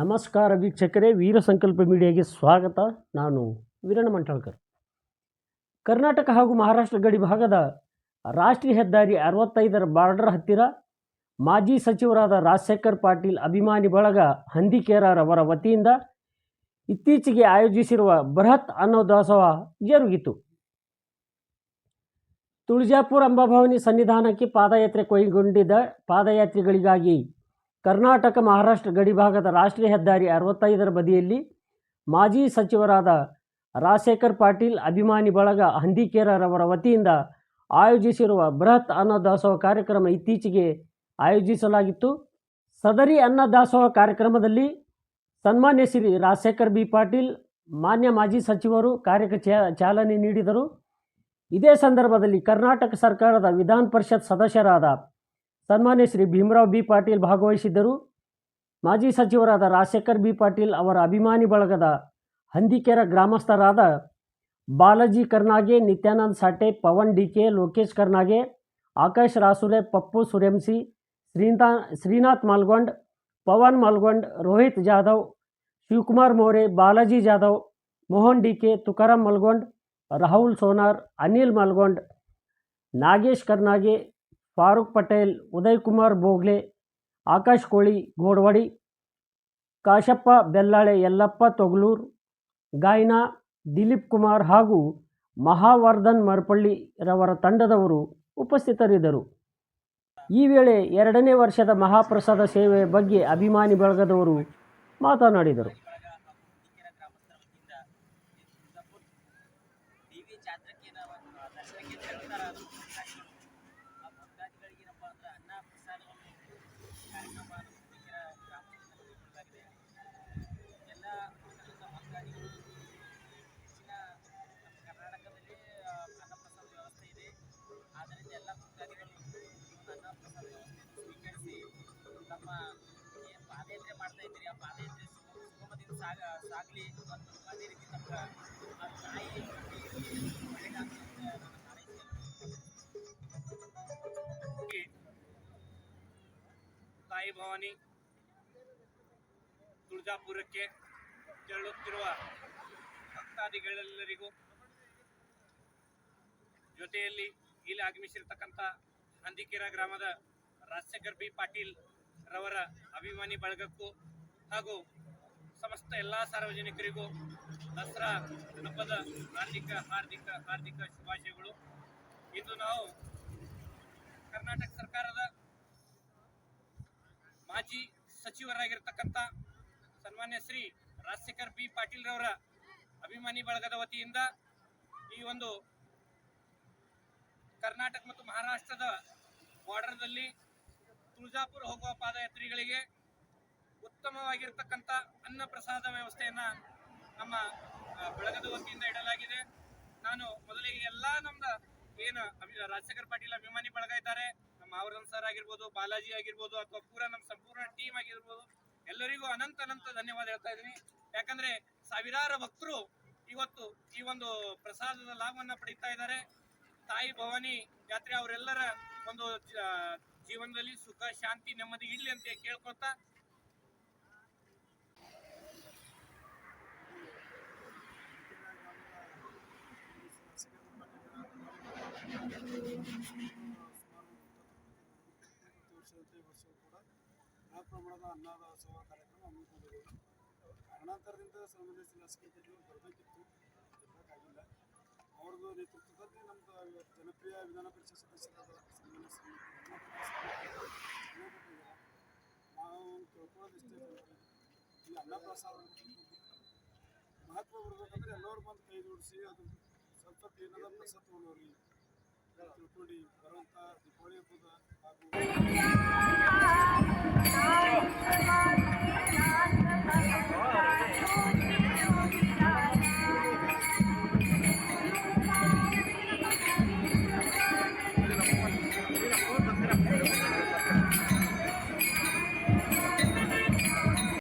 ನಮಸ್ಕಾರ ವೀಕ್ಷಕರೇ, ವೀರ ಸಂಕಲ್ಪ ಮೀಡಿಯಾಗೆ ಸ್ವಾಗತ. ನಾನು ವೀರಣ ಮಂಟಾಳ್ಕರ್. ಕರ್ನಾಟಕ ಹಾಗೂ ಮಹಾರಾಷ್ಟ್ರ ಗಡಿ ಭಾಗದ ರಾಷ್ಟ್ರೀಯ ಹೆದ್ದಾರಿ ಅರವತ್ತೈದರ ಬಾರ್ಡರ್ ಹತ್ತಿರ ಮಾಜಿ ಸಚಿವರಾದ ರಾಜಶೇಖರ್ ಪಾಟೀಲ್ ಅಭಿಮಾನಿ ಬಳಗ ಹಂದಿಕೇರರವರ ವತಿಯಿಂದ ಇತ್ತೀಚೆಗೆ ಆಯೋಜಿಸಿರುವ ಬೃಹತ್ ಅನ್ನದಾಸೋಹ ಜರುಗಿತು. ತುಳಜಾಪುರ ಅಂಬಾಭವಾನಿ ಸನ್ನಿಧಾನಕ್ಕೆ ಪಾದಯಾತ್ರೆ ಕೈಗೊಂಡಿದ್ದ ಪಾದಯಾತ್ರಿಗಳಿಗಾಗಿ ಕರ್ನಾಟಕ ಮಹಾರಾಷ್ಟ್ರ ಗಡಿಭಾಗದ ರಾಷ್ಟ್ರೀಯ ಹೆದ್ದಾರಿ ಅರವತ್ತೈದರ ಬದಿಯಲ್ಲಿ ಮಾಜಿ ಸಚಿವರಾದ ರಾಜಶೇಖರ್ ಪಾಟೀಲ್, ಅಭಿಮಾನಿ ಬಳಗ ಹಂದಿಕೇರರವರ ವತಿಯಿಂದ ಆಯೋಜಿಸಿರುವ ಬೃಹತ್ ಅನ್ನದಾಸೋಹ ಕಾರ್ಯಕ್ರಮ ಇತ್ತೀಚೆಗೆ ಆಯೋಜಿಸಲಾಗಿತ್ತು. ಸದರಿ ಅನ್ನದಾಸೋಹ ಕಾರ್ಯಕ್ರಮದಲ್ಲಿ ಸನ್ಮಾನ್ಯ ಶ್ರೀ ರಾಜಶೇಖರ್ ಬಿ ಪಾಟೀಲ್, ಮಾನ್ಯ ಮಾಜಿ ಸಚಿವರು ಕಾರ್ಯಕ್ಕೆ ಚಾಲನೆ ನೀಡಿದರು. ಇದೇ ಸಂದರ್ಭದಲ್ಲಿ ಕರ್ನಾಟಕ ಸರ್ಕಾರದ ವಿಧಾನ ಪರಿಷತ್ ಸದಸ್ಯರಾದ ಸನ್ಮಾನ್ಯ ಶ್ರೀ ಭೀಮರಾವ್ ಬಿ ಪಾಟೀಲ್ ಭಾಗವಹಿಸಿದ್ದರು ಮಾಜಿ ಸಚಿವರಾದ ರಾಜಶೇಖರ್ ಬಿ ಪಾಟೀಲ್ ಅವರ ಅಭಿಮಾನಿ ಬಳಗದ ಹಂದಿಕೆರ ಗ್ರಾಮಸ್ಥರಾದ ಬಾಲಾಜಿ ಕರ್ನಾಗೆ ನಿತ್ಯಾನಂದ್ ಸಾಟೆ ಪವನ್ ಡಿ ಕೆ ಲೋಕೇಶ್ ಕರ್ನಾಗೆ ಆಕಾಶ್ ರಾಸುರೆ ಪಪ್ಪು ಸುರೆಂಸಿ ಶ್ರೀನಾ ಶ್ರೀನಾಥ್ ಮಾಲ್ಗೊಂಡ್ ಪವನ್ ಮಾಲ್ಗೊಂಡ್ ರೋಹಿತ್ ಜಾಧವ್ ಶಿವಕುಮಾರ್ ಮೋರೆ Balaji Jadhav Mohan D K Tukaram ಮಲ್ಗೊಂಡ್ Rahul sonar Anil ಮಲ್ಗೊಂಡ್ Nagesh ಕರ್ನಾಗೆ Farooq Patel, Uday Kumar Bogle, Akash Koli, Godwadi, Kashappa ಬೆಲ್ಲಾಳೆ, Yallappa ತೊಗಲೂರ್, ಗಾಯನ, ದಿಲೀಪ್ ಕುಮಾರ್ ಹಾಗೂ ಮಹಾವರ್ಧನ್ ಮರಪಳ್ಳಿ ರವರ ತಂಡದವರು ಉಪಸ್ಥಿತರಿದ್ದರು. ಈ ವೇಳೆ ಎರಡನೇ ವರ್ಷದ ಮಹಾಪ್ರಸಾದ ಸೇವೆಯ ಬಗ್ಗೆ ಅಭಿಮಾನಿ ಬಳಗದವರು ಮಾತನಾಡಿದರು. ಸಾಗ ಸಾಗಲಿ ಮತ್ತು ಅದೇ ರೀತಿ ನಮ್ಗೆ ಆ ತಾಯಿ ತಾಯಿ ಭವಾನಿ ತುಳಜಾಪುರಕ್ಕೆ ತೆರಳುತ್ತಿರುವ ಭಕ್ತಾದಿಗಳೆಲ್ಲರಿಗೂ ಜೊತೆಯಲ್ಲಿ ಇಲ್ಲಿ ಆಗಮಿಸಿರ್ತಕ್ಕಂಥ ಹಂದಿಕೆರ ಗ್ರಾಮದ ರಾಜಶೇಖರ್ ಬಿ ಪಾಟೀಲ್ ರವರ ಅಭಿಮಾನಿ ಬಳಗಕ್ಕೂ ಹಾಗೂ ಸಮಸ್ತ ಎಲ್ಲ ಸಾರ್ವಜನಿಕರಿಗೂ ದಸರಾ ಹಬ್ಬದ ಹಾರ್ದಿಕ ಹಾರ್ದಿಕ ಹಾರ್ದಿಕ ಶುಭಾಶಯಗಳು. ಇಂದು ನಾವು ಕರ್ನಾಟಕ ಸರ್ಕಾರದ ಮಾಜಿ ಸಚಿವರಾಗಿರ್ತಕ್ಕಂಥ ಸನ್ಮಾನ್ಯ ಶ್ರೀ ರಾಜಶೇಖರ್ ಬಿ. ಪಾಟೀಲ್ ರವರ ಅಭಿಮಾನಿ ಬಳಗದ ವತಿಯಿಂದ ಈ ಒಂದು ಕರ್ನಾಟಕ ಮತ್ತು ಮಹಾರಾಷ್ಟ್ರದ ಬಾರ್ಡರ್ದಲ್ಲಿ ತುಳಜಾಪುರ ಹೋಗುವ ಪಾದಯಾತ್ರಿಗಳಿಗೆ ಉತ್ತಮವಾಗಿರ್ತಕ್ಕಂಥ ಅನ್ನ ಪ್ರಸಾದ ವ್ಯವಸ್ಥೆಯನ್ನ ನಮ್ಮ ಬೆಳಗದ ವತಿಯಿಂದ ಇಡಲಾಗಿದೆ. ನಾನು ಮೊದಲಿಗೆ ಎಲ್ಲ ನಮ್ದ ಏನು ರಾಜಶೇಖರ್ ಪಾಟೀಲ್ ಅಭಿಮಾನಿ ಬಳಗ ಇದ್ದಾರೆ. ನಮ್ಮ ಆವರನ್ ಸರ್ ಆಗಿರ್ಬೋದು, ಬಾಲಾಜಿ ಆಗಿರ್ಬೋದು, ಅಥವಾ ಪೂರ ನಮ್ಮ ಸಂಪೂರ್ಣ ಟೀಮ್ ಆಗಿರ್ಬೋದು, ಎಲ್ಲರಿಗೂ ಅನಂತ ಅನಂತ ಧನ್ಯವಾದ ಹೇಳ್ತಾ ಇದ್ದೀನಿ. ಯಾಕಂದ್ರೆ ಸಾವಿರಾರು ಭಕ್ತರು ಇವತ್ತು ಈ ಒಂದು ಪ್ರಸಾದದ ಲಾಭವನ್ನ ಪಡೀತಾ ಇದ್ದಾರೆ. ತಾಯಿ ಭವಾನಿ ಯಾತ್ರೆ ಅವರೆಲ್ಲರ ಒಂದು ಜೀವನದಲ್ಲಿ ಸುಖ, ಶಾಂತಿ, ನೆಮ್ಮದಿ ಇರಲಿ ಅಂತ ಕೇಳ್ಕೊತಾ ಕೂಡ ಬೃಹತ್ ಪ್ರಮಾಣದ ಅನ್ನದಾಸೋಹ ಕಾರ್ಯಕ್ರಮ ಹಮ್ಮಿಕೊಂಡಿದ್ದೇವೆ ಕಾರಣಾಂತರದಿಂದ ಸಂಬಂಧಿಸಿದ ಶಾಸಕರು ಬರಬೇಕಿತ್ತು ಬರಬೇಕಾಗಿಲ್ಲ ಅವ್ರದ್ದು ನೇತೃತ್ವದಲ್ಲಿ ನಮ್ಮದು ಜನಪ್ರಿಯ ವಿಧಾನ ಪರಿಷತ್ ಸದಸ್ಯರಾದ ನಾವು ತಿಳ್ಕೊಳ್ಳೋದಿಷ್ಟೇ ಈ ಅನ್ನಪ್ರಸಾದ ಮಹತ್ವ ಬರ್ಬೇಕಂದ್ರೆ ಎಲ್ಲರೂ ಬಂದು ಕೈ ಜೋಡಿಸಿ ಅದು ಸ್ವಲ್ಪ ಏನದ ಪ್ರಸಾದ ತೊಗೊಂಡವ್ರಿ. ತಿಳ್ಕೊಂಡು ಬರುವಂಥ ದೀಪಾವಳಿ ಹಬ್ಬದ ಹಾಗೂ